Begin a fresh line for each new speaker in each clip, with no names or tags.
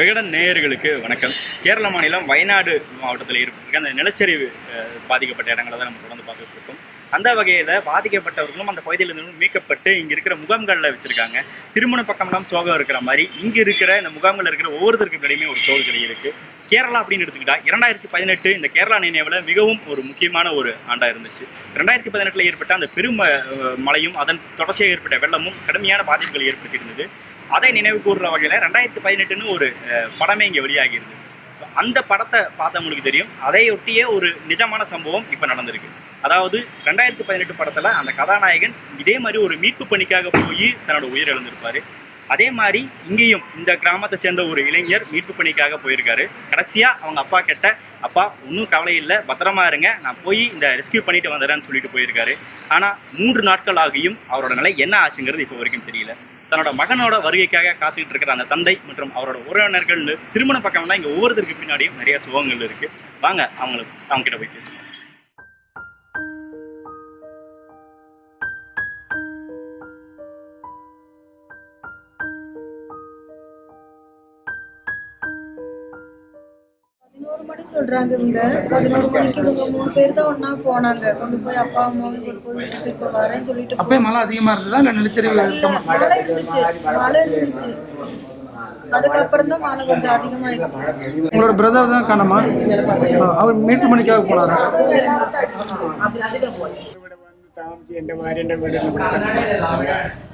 விகடன் நேயர்களுக்கு வணக்கம். கேரள மாநிலம் வயநாடு மாவட்டத்தில் இருக்க அந்த நிலச்சரிவு பாதிக்கப்பட்ட இடங்களை தான் நம்ம தொடர்ந்து பார்த்துட்டு இருக்கோம். அந்த வகையில் பாதிக்கப்பட்டவர்களும் அந்த பகுதியிலிருந்து மீட்கப்பட்டு இங்கே இருக்கிற முகாம்களில் வச்சுருக்காங்க. திருமண பக்கம்லாம் சோகம் இருக்கிற மாதிரி இங்கே இருக்கிற இந்த முகாம்களில் இருக்கிற ஒவ்வொருத்தருக்கு இடையுமே ஒரு சோகக்கலை இருக்குது கேரளா அப்படின்னு எடுத்துக்கிட்டா இரண்டாயிரத்தி பதினெட்டு இந்த கேரளா நினைவில் மிகவும் ஒரு முக்கியமான ஒரு ஆண்டாக இருந்துச்சு. ரெண்டாயிரத்தி பதினெட்டில் ஏற்பட்ட அந்த பெரும் மழையும் அதன் தொடர்ச்சியாக ஏற்பட்ட வெள்ளமும் கடுமையான பாதிப்புகள் ஏற்படுத்தியிருந்தது. அதை நினைவு கூறுற வகையில் ரெண்டாயிரத்தி பதினெட்டுன்னு ஒரு படமே இங்கே வெளியாகியிருந்தது அந்த படத்தை பார்த்தவங்களுக்கு தெரியும். அதையொட்டியே ஒரு நிஜமான சம்பவம் இப்போ நடந்திருக்கு. அதாவது ரெண்டாயிரத்தி பதினெட்டு படத்தில் அந்த கதாநாயகன் இதே மாதிரி ஒரு மீட்பு பணிக்காக போய் தன்னோட உயிரிழந்திருப்பாரு அதே மாதிரி இங்கேயும் இந்த கிராமத்தை சேர்ந்த ஒரு இளைஞர் மீட்பு பணிக்காக போயிருக்காரு. கடைசியாக அவங்க அப்பா கிட்ட அப்பா ஒன்றும் கவலை இல்லை பத்திரமா இருங்க. நான் போய் இந்த ரெஸ்கியூ பண்ணிட்டு வந்துடுறேன்னு சொல்லிட்டு போயிருக்காரு. ஆனால் மூன்று நாட்கள் ஆகியும் அவரோட நிலை என்ன ஆச்சுங்கிறது இப்போ வரைக்கும் தெரியல. தன்னோட மகனோட வருகைக்காக காத்துக்கிட்டு இருக்கிற அந்த தந்தை மற்றும் அவரோட உறவினர்கள் திருமண பக்கம்னா இங்கே ஒவ்வொருத்தருக்கு பின்னாடியும் நிறைய சுகங்கள் இருக்கு. வாங்க அவங்களுக்கு அவங்க கிட்ட போய் பேசுவோம்.
மணி சொல்கிறாங்க இவங்க. பதினோரு மணிக்கு இவங்க மூணு பேர் தான் ஒன்றா போனாங்க. கொண்டு போய் அப்பா அம்மாவும் கொண்டு போய் விட்டுட்டு இப்போ சொல்லிட்டு
அப்போ மழை அதிகமாக இருந்ததா? இல்லை நிலச்சரிவு
மழை இருந்துச்சு. மழை இருந்துச்சு. அதுக்கப்புறம் தான் மழை கொஞ்சம் அதிகமாயிடுச்சு.
உங்களோட பிரதர் தான் காணமா? அவர் மீட்டு மணிக்காக போனாரா?
താമസിച്ച് എൻ്റെ ഭാര്യൻ്റെ വീട്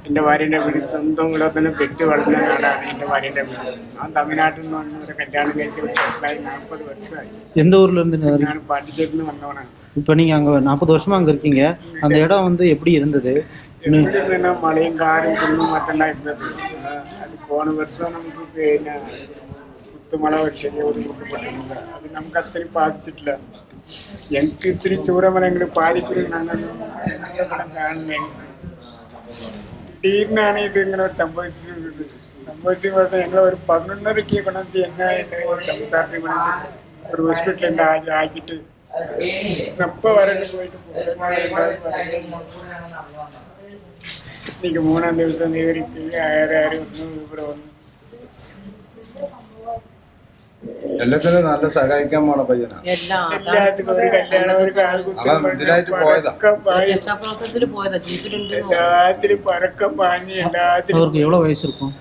എൻ്റെ ഭാര്യൻ്റെ വീട് സ്വന്തം കൂടെ തന്നെ പെറ്റ് വളർന്ന നാടാണ് എൻ്റെ ഭാര്യൻ്റെ വീട് ഞാൻ തമിഴ്നാട്ടിൽ നിന്ന് വന്ന് ഇവിടെ കല്യാണം കഴിച്ച് ഒരു ചെറുതായി നാൽപ്പത് വർഷമായി
எந்த ஊர்ல இருந்து ந-
ഞാൻ പാട്ടിച്ചേരിൽ നിന്ന് വന്നവനാണ്
இப்ப நீங்க அங்க நாற்பது வருஷமா அங்க இருக்கீங்க அந்த இடம் வந்து எப்படி இருந்தது இன்னும்
ഇവിടെ നിന്ന് മഴയും കാടും കുന്നും മറ്റെല്ലാം ഇരുന്നത് ആ, അത് പോണ വർഷം നമുക്ക് പിന്നെ കുത്തുമഴ ശരി ഒതുക്കപ്പെട്ടിട്ടില്ല അത് നമുക്ക് അത്രയും ബാധിച്ചിട്ടില്ല എനിക്ക് ഇത്തിരി ചൂരമരങ്ങൾ പാലിക്കലും കാണുന്നേ ടീമിനാണ് ഇത് ഇങ്ങനെ സംഭവിച്ചിട്ടുള്ളത് സംഭവിച്ചു പറഞ്ഞാൽ ഞങ്ങൾ ഒരു പതിനൊന്നരക്ക് കൊണ്ടുവന്ന് എന്നായിട്ട് സംസാരത്തിൽ കൊണ്ടുവന്ന് ഒരു ഹോസ്പിറ്റലിൻ്റെ ആക്കി ആക്കിയിട്ട് അപ്പം വരണ്ട് പോയിട്ട് എനിക്ക് മൂന്നാം ദിവസം നീ ഒരു ആരും ഒന്നും ഇവിടെ വന്നു
എല്ലാത്തിനും നല്ല സഹായിക്കാൻ പോണ പയ്യനാ
എല്ലാത്തിനും ഒരു കല്യാണം ഒരു കാൽകുത്തം
അവൻ ഇതിനായിട്ട് പോയതാ.
പരക്കം പാഞ്ഞ്
രക്ഷാപ്രവർത്തനത്തിൽ പോയതാ ജീപ്പിലുണ്ട്
എല്ലാത്തിനും പരക്കം പാഞ്ഞ് എല്ലാത്തിനും
அவருக்கு எவ்வளவு வயசு இருக்கும்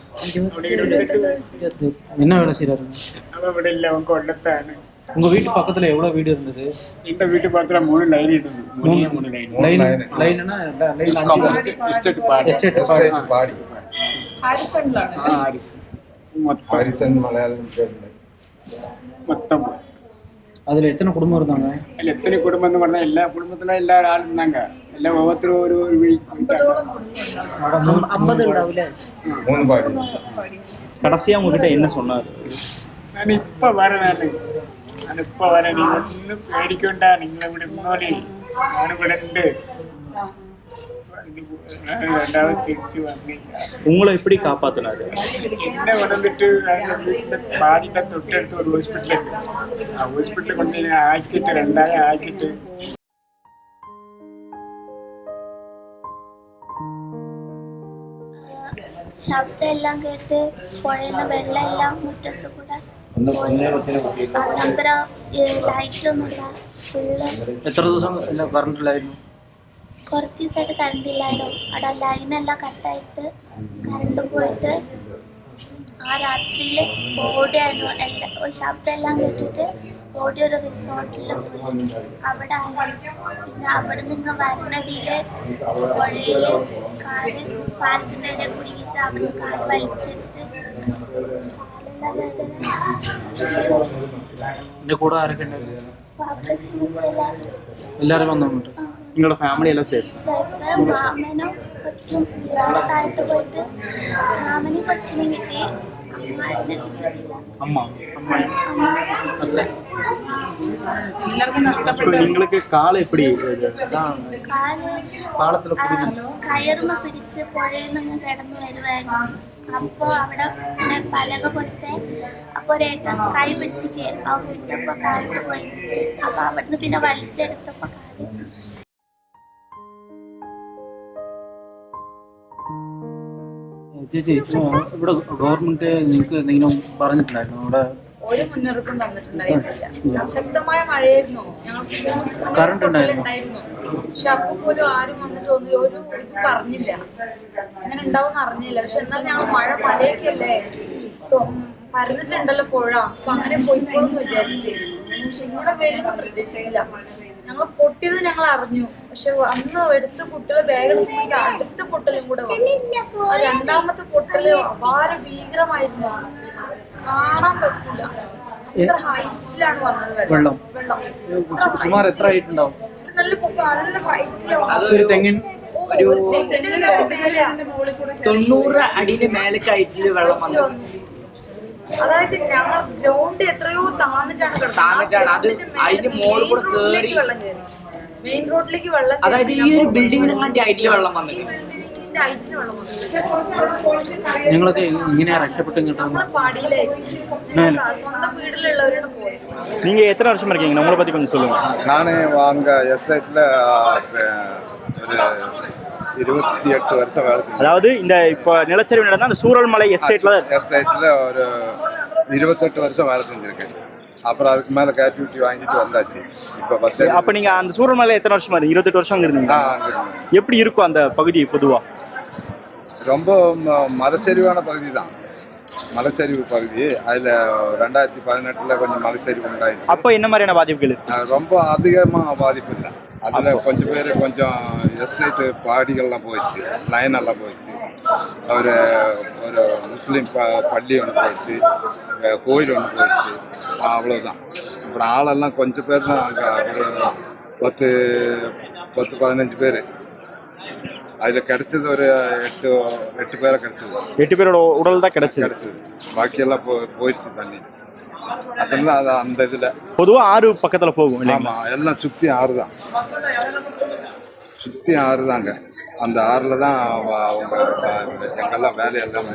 അവിടെ ഇരുപത്തെട്ട് വയസ്സ്.
என்ன வேலை செய்யறாரு
അവൻ ഇവിടെ ഇല്ല അവൻ കൊല്ലത്താണ്
உங்க வீட்டு பக்கத்துல எவ்வளவு வீடு இருந்தது
എന്റെ വീട്ടിൽ മാത്രം മൂന്ന് ലൈൻ ഇടുന്നു മൂന്ന് മൂന്ന് ലൈൻ
മൂന്ന്
லைன்
line.
லைன்னா லைன்
ഇഷ്ടത്ത് പാടി
எஸ்டேட்
എസ്റ്റേറ്റ് പാടി
ആ ആരിഫ്. മൊത്തം
ഹാരിസൺ മലയാളം ചേട്ടൻ
മൊത്തം പോയി.
அதுல எத்தனை குடும்பம் இருந்தாங்க
അതിൽ എത്ര കുടുംബം എന്ന് പറഞ്ഞാൽ എല്ലാ കുടുംബത്തിലും എല്ലാ ആളും இருந்தாங்க എല്ലാ ഓരോരുത്തരും ഒരു ഒരു വീ- വീട്ടാണ്.
അമ്പത് ഉണ്ടാവൂലേ
മൂന്ന് പാടി
கடைசியாக உங்ககிட்ட என்ன சொன்னார்
ഞാൻ ഇപ്പൊ വരാനാണ് ഞാൻ ഇപ്പൊ വരാൻ നീ ഒന്നും പേടിക്കണ്ട നിങ്ങൾ ഇവിടെ ഇന്നോളി ഞാനിവിടെ ഉണ്ട് ரெண்டாவது திருச்சி வந்தீங்க
உங்களை எப்படி காப்பாத்தினாரு
என்ன உடம்புட்டு பாதியில தொட்டடுத்து ஒரு ஹாஸ்பிட்டல் ஹாஸ்பிட்டல் கொண்டு ஆக்கிட்டு ரெண்டாயிரம் ஆக்கிட்டு
ശബ്ദം എല്ലാം കേട്ട് പുഴയുന്ന വെള്ളം എല്ലാം മുറ്റത്ത് കൂടെ നമ്പറ ലൈറ്റൊന്നുമില്ല ഫുള്ള്
എത്ര ദിവസം കറണ്ട് ഇല്ലായിരുന്നു
കുറച്ച് ദിവസമായിട്ട് കറണ്ട് ഇല്ലായിരുന്നു. അവിടെ ലൈനെല്ലാം കട്ടായിട്ട് കറണ്ട് പോയിട്ട് ആ രാത്രിയിൽ ഓടിയായിരുന്നു. എല്ലാ ശബ്ദമെല്ലാം കേട്ടിട്ട് ഓടി ഒരു റിസോർട്ടിൽ പോയി. അവിടെ പിന്നെ അവിടെ നിന്ന് വരുന്നതിൽ വള്ളിയിൽ കാൽ പാലത്തിന്റെ ഇടയിൽ കുടുങ്ങിയിട്ട് അവിടെ കാൽ വലിച്ചിട്ട്
എല്ലാരും
വേദന
നിങ്ങളുടെ ഫാമിലി എല്ലാം സേഫ് പോയിട്ട്
അമ്മ? നിങ്ങൾക്ക്
കാള
എപ്പടി
കാളത്തിൽ കയറുമ പിടിച്ച് പുഴയിൽ കിടന്നു വരുവായിരുന്നു. അപ്പോ അവിടെ പലക പോലത്തെ അപ്പൊ കൈ പിടിച്ച് അവ വിട്ടപ്പോ താഴോട്ട് പോയി. അപ്പൊ അവിടുന്ന് പിന്നെ വലിച്ചെടുത്തപ്പോ
ചേച്ചി ഇവിടെ ഗവൺമെന്റ് നിങ്ങൾക്ക് എന്തെങ്കിലും പറഞ്ഞിട്ടുണ്ടായിരുന്നു? ഇവിടെ
ഒരു മുന്നറിയിപ്പും തന്നിട്ടുണ്ടായിരുന്നില്ല. ശക്തമായ മഴയായിരുന്നു. ഞങ്ങൾക്ക്
ഉണ്ടായിരുന്നോ?
പക്ഷെ അപ്പൊ പോലും ആരും വന്നിട്ട് ഒന്നും ഒരു ഇത് പറഞ്ഞില്ല. അങ്ങനെ ഉണ്ടാവും അറിഞ്ഞില്ല. പക്ഷെ എന്നാൽ ഞങ്ങൾ മഴ മലയൊക്കെയല്ലേ പരന്നിട്ടുണ്ടല്ലോ പുഴ. അപ്പൊ അങ്ങനെ പോയിക്കോളും വിചാരിച്ചു. പക്ഷെ ഇങ്ങനെ വരുന്ന പ്രതീക്ഷിച്ചില്ല. ഞങ്ങൾ പൊട്ടിയത് ഞങ്ങൾ അറിഞ്ഞു. പക്ഷെ അന്ന് എടുത്ത പൊട്ടൽ ബാഗിൽ നോക്കി അടുത്ത പൊട്ടലും കൂടെ വന്നു. ആ രണ്ടാമത്തെ പൊട്ടൽ അപാര ഭീകരമായിരുന്നു. കാണാൻ പറ്റില്ല എത്ര ഹൈറ്റിലാണ് വന്നത്
വെള്ളം?
വെള്ളം.
സുമാർ എത്ര ആയിട്ടുണ്ടാവും?
നല്ല പൊക്കം, നല്ല ഹൈറ്റിലാണ്
ഒരു തെങ്ങിൻ
ഒരു.
തൊണ്ണൂറ് അടിയുടെ മേലേക്കായിട്ട് വെള്ളം വന്നത്
അതായത് ഞങ്ങൾ ഗ്രൗണ്ട് എത്രയോ താന്നിട്ടാണ് കിടക്കുന്നത്.
താന്നിട്ടാണ്. അത്
ആ
അതിന്റെ
main
മോളിൽ കൂടെ
റോഡിലേക്ക്
കേറി.
വെള്ളം കയറി മെയിൻ റോഡിലേക്ക് വെള്ളം
അതായത് ഈ ഒരു ബിൽഡിങ്ങിന് അങ്ങാണ്ട് ഹൈറ്റിൽ വെള്ളം വന്നത്
ബിൽഡിങ്ങിന്റെ ഹൈറ്റിന് വെള്ളം വന്നു
നിങ്ങളൊക്കെ ഇങ്ങനെയാ രക്ഷപ്പെട്ട് കിട്ടുന്നത്
നമ്മളെ പാടിയിലായിരുന്നു ഞങ്ങൾ സ്വന്തം വീട്ടിലുള്ളവരാണ് പോയത്
நீங்க எத்தனை வருஷமா இருக்கீங்க உங்களை பத்தி கொஞ்சம் சொல்லுங்க
நான் அங்கே எஸ்டேட்டில் ஒரு இருபத்தி எட்டு வருஷம் வேலை செஞ்சேன்.
அதாவது இந்த இப்போ நிலச்சரிவு நடந்தா அந்த சூரல்மலை எஸ்டேட்ல தான் இருக்கு.
எஸ்டேட்டில் ஒரு இருபத்தெட்டு வருஷம் வேலை செஞ்சுருக்கேன். அப்புறம் அதுக்கு மேலே கேட்டிவிட்டி வாங்கிட்டு வந்தாச்சு. இப்போ பத்து
அப்ப நீங்க அந்த சூரல்மலை எத்தனை வருஷமா இருக்கு? இருபத்தெட்டு வருஷம் அங்க இருந்தீங்க
ஆ, அங்க இருந்தேன்.
எப்படி இருக்கும் அந்த பகுதி பொதுவா?
ரொம்ப ம- மலைச்சரிவான பகுதி தான். மலைச்சரிவு பகுதி. அதில் ரெண்டாயிரத்தி பதினெட்டில் கொஞ்சம் மலைச்சரிவு உண்டாயிடுச்சு.
அப்ப என்ன மாதிரியான பாதிப்புகள் இருக்கு?
அஹ் ரொம்ப அதிகமாக பாதிப்பு இல்லை. அதில் கொஞ்சம் பேர் கொஞ்சம் எஸ்டேட்டு பாடிகள்லாம் போயிடுச்சு. லைன் எல்லாம் போயிடுச்சு. ஒரு ஒரு முஸ்லீம் ப பள்ளி ஒன்று போயிடுச்சு. கோயில் ஒன்று போயிடுச்சு. அவ்வளோதான் அப்புறம் ஆளெல்லாம் கொஞ்சம் பேர் தான் அங்கே ஒரு பத்து பத்து பதினஞ்சு பேர். அதில் கிடைச்சது ஒரு எட்டு எட்டு பேரை கிடைச்சது.
எட்டு பேரோட உடல் தான் கிடைச்சது.
கிடைச்சது. பாக்கியெல்லாம் போ போயிடுச்சு தண்ணி. அதெல்லாம் அது அந்த இதில்.
பொதுவா ஆறு பக்கத்துல போகும் இல்லைங்களா?
ஆமா எல்லாம் சுத்தி ஆறு தான். சுத்தி ஆறு தாங்க. அந்த ஆறுல தான் அவ- அவங்க எங்கெல்லாம் வேலை எல்லாமே.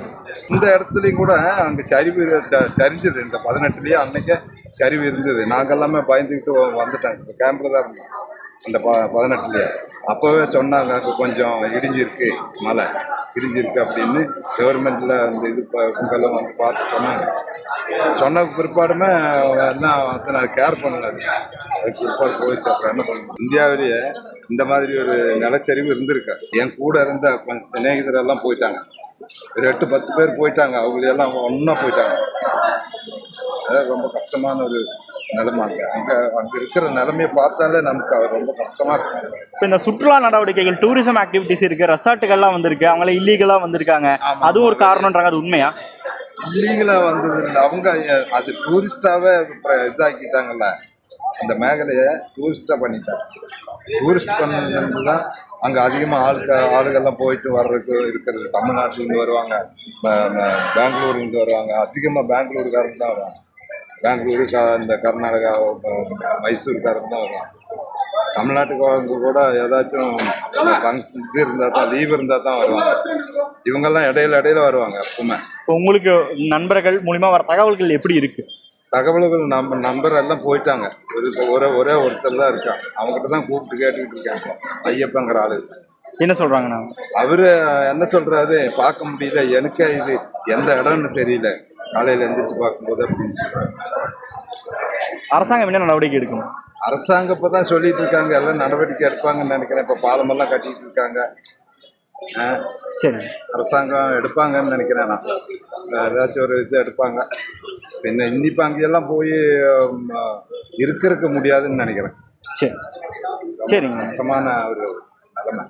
இந்த இடத்துலயும் கூட அங்க சரிவு சரிஞ்சது. இந்த பதினெட்டுலயே அன்னைக்கே சரிவு இருந்தது. நாங்க எல்லாமே பயந்துக்கிட்டு வ- வந்துட்டாங்க இப்போ கேம்பில் தான் இருந்தோம். அந்த ப பதினெட்டுலயே. அப்போவே சொன்னாங்க அங்கே கொஞ்சம் இடிஞ்சிருக்கு மலை இடிஞ்சிருக்கு அப்படின்னு கவர்மெண்ட்ல அந்த இது ப- வந்து பார்த்து சொன்னாங்க. சொன்ன பிற்பாடுமே எல்லாம் அத்தனை கேர் பண்ணல. அதுக்கு பிற்பாடு போயிடுச்சு. அப்புறம் என்ன பண்ண இந்தியாவிலேயே இந்த மாதிரி ஒரு நிலச்சரிவு இருந்திருக்கு. என் கூட இருந்த கொஞ்சம் சிநேகிதர் எல்லாம் போயிட்டாங்க. ஒரு எட்டு பத்து பேர் போயிட்டாங்க. அவங்களையெல்லாம் ஒன்றா போயிட்டாங்க. அதான் ரொம்ப கஷ்டமான ஒரு நிலைமை அங்கே அங்கே அங்கே இருக்கிற நிலைமையை பார்த்தாலே நமக்கு அது ரொம்ப கஷ்டமா இருக்கும்.
இப்ப இந்த சுற்றுலா நடவடிக்கைகள் டூரிசம் ஆக்டிவிட்டிஸ் இருக்கு ரெசார்ட்டுகள்லாம் வந்திருக்கு அவங்கள இல்லீகலா வந்திருக்காங்க. அதுவும் ஒரு காரணம்ன்றாங்க அது உண்மையா?
இல்லீகலா வந்தது இல்லை. அவங்க அது டூரிஸ்டாவே இதாக்கிட்டாங்கல்ல. அந்த மேഖലயை டூரிஸ்டா பண்ணிட்டாங்க. டூரிஸ்ட் பண்ணது தான் அங்க அதிகமா ஆளுக்க ஆளுகள்லாம் போயிட்டு வர்றதுக்கு இருக்கிறது. தமிழ்நாட்டுல இருந்து வருவாங்க. ப- ப- பெங்களூர்ல இருந்து வருவாங்க. அதிகமா பெங்களூருக்காரங்க தான் வருவாங்க. பெங்களூரு இந்த கர்நாடகா மைசூர்காரங்க தான் வருவாங்க. தமிழ்நாட்டுக்காரங்க கூட ஏதாச்சும் ஃபங்க்ஷன் இது இருந்தால் தான் லீவ் இருந்தால் தான் வருவாங்க. இவங்கெல்லாம் இடையில இடையில வருவாங்க எப்பவுமே.
இப்போ உங்களுக்கு நண்பர்கள் மூலியமா வர தகவல்கள் எப்படி இருக்கு?
தகவல்கள் நம்ம நம்பர் எல்லாம் போயிட்டாங்க. ஒரு ஒரே ஒரே ஒருத்தர் தான் இருக்கான் அவங்ககிட்ட தான் கூப்பிட்டு கேட்டுக்கிட்டு இருக்காங்க ஐயப்பங்கிற ஆளு.
என்ன சொல்றாங்கண்ணா
அவரு என்ன சொல்றாரு? பார்க்க முடியல. எனக்கே இது எந்த இடம்னு தெரியல. காலையில எந்திரிச்சு பார்க்கும்போது அப்படின்னு சொல்றாரு
அரசாங்கம் என்ன நடவடிக்கை எடுக்கணும்
அரசாங்கம் இப்பதான் சொல்லிட்டு இருக்காங்க. எல்லாம் நடவடிக்கை எடுப்பாங்கன்னு நினைக்கிறேன். இப்ப பாலமெல்லாம் கட்டிட்டு இருக்காங்க.
சரி.
அரசாங்கம் எடுப்பாங்கன்னு நினைக்கிறேன் நான். ஏதாச்சும் ஒரு இது எடுப்பாங்க. பின்ன இன்னிப்ப அங்கெல்லாம் போய் இருக்கிறதுக்கு முடியாதுன்னு நினைக்கிறேன்.
சரி. சரிங்க.
கஷ்டமான ஒரு நிலைமை.